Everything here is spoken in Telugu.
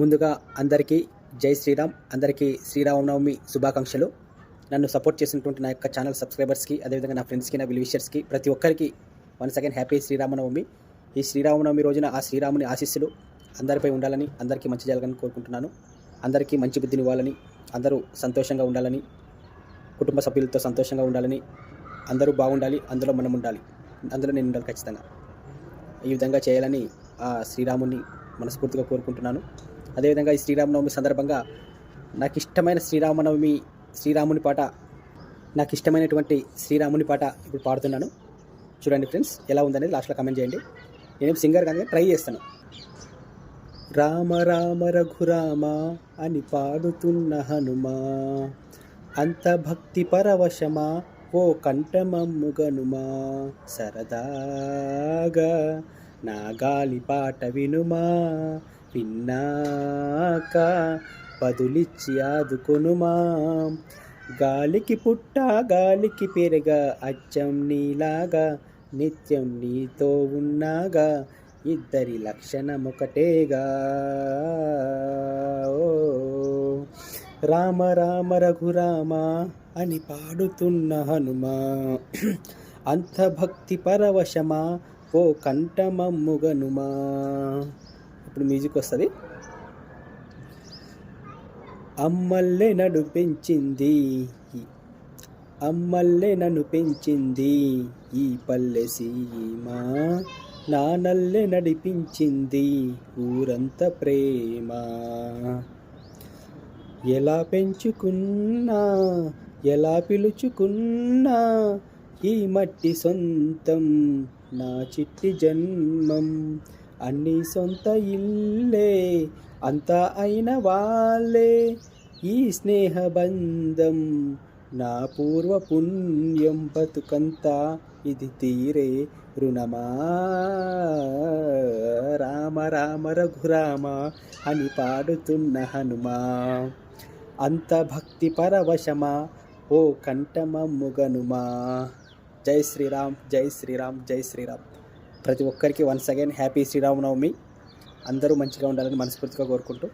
ముందుగా అందరికీ జై శ్రీరామ్. అందరికీ శ్రీరామనవమి శుభాకాంక్షలు. నన్ను సపోర్ట్ చేసినటువంటి నా యొక్క ఛానల్ సబ్స్క్రైబర్స్కి అదేవిధంగా నా ఫ్రెండ్స్కి నా విలువిషర్స్కి ప్రతి ఒక్కరికి వన్స్ అగైన్ హ్యాపీ శ్రీరామనవమి. ఈ శ్రీరామనవమి రోజున ఆ శ్రీరాముని ఆశీస్సులు అందరిపై ఉండాలని అందరికీ మంచి జరగాలని కోరుకుంటున్నాను. అందరికీ మంచి బుద్ధిని ఇవ్వాలని అందరూ సంతోషంగా ఉండాలని కుటుంబ సభ్యులతో సంతోషంగా ఉండాలని అందరూ బాగుండాలి అందులో మనం ఉండాలి. అందులో నేను ఉండాలి ఖచ్చితంగా. ఈ విధంగా చేయాలని ఆ శ్రీరాముని మనస్ఫూర్తిగా కోరుకుంటున్నాను. అదేవిధంగా ఈ శ్రీరామనవమి సందర్భంగా నాకు ఇష్టమైన శ్రీరామనవమి శ్రీరాముని పాట నాకు ఇష్టమైనటువంటి శ్రీరాముని పాట ఇప్పుడు పాడుతున్నాను. చూడండి ఫ్రెండ్స్ ఎలా ఉందనేది లాస్ట్లో కమెంట్ చేయండి. నేను సింగర్ కానీ ట్రై చేస్తాను. రామ రామ రఘురామ అని పాడుతున్న హనుమా అంత భక్తి పరవశమా ఓ కంఠమమ్ముగనుమా సరదాగా నా గాలి పాట వినుమా పిన్నాక పదులిచ్చి ఆదుకొనుమా. గాలికి పుట్ట గాలికి పెరగ అచ్చం నీలాగా నిత్యం నీతో ఉన్నాగా ఇద్దరి లక్షణం ఒకటేగా ఓ రామ రామ రఘురామ అని పాడుతున్న హనుమా. అంత భక్తి పరవశమా ఓ కంఠమమ్ముగనుమా. ఇప్పుడు మ్యూజిక్ వస్తుంది. అమ్మల్లే నడు పెంచింది. అమ్మల్లే నన్ను పెంచింది. ఈ పల్లె సీమ నానల్లే నడిపించింది. ఊరంత ప్రేమ. ఎలా పెంచుకున్నా ఎలా పిలుచుకున్నా ఈ మట్టి సొంతం నా చిట్టి జన్మం. అన్ని సొంత ఇల్లే అంతా అయిన వాళ్ళే. ఈ స్నేహ బంధం నా పూర్వ పుణ్యం బతుకంతా ఇది తీరే రుణమా? రామ రామ రఘురామ అని పాడుతున్న హనుమా. అంత భక్తి పరవశమా? ఓ కంఠమమ్ముగనుమా. జై శ్రీరామ్ జై శ్రీరామ్ జై శ్రీరామ్. ప్రతి ఒక్కరికి వన్స్ అగైన్ హ్యాపీ శ్రీరామనవమి. అందరూ మంచిగా ఉండాలని మనస్ఫూర్తిగా కోరుకుంటూ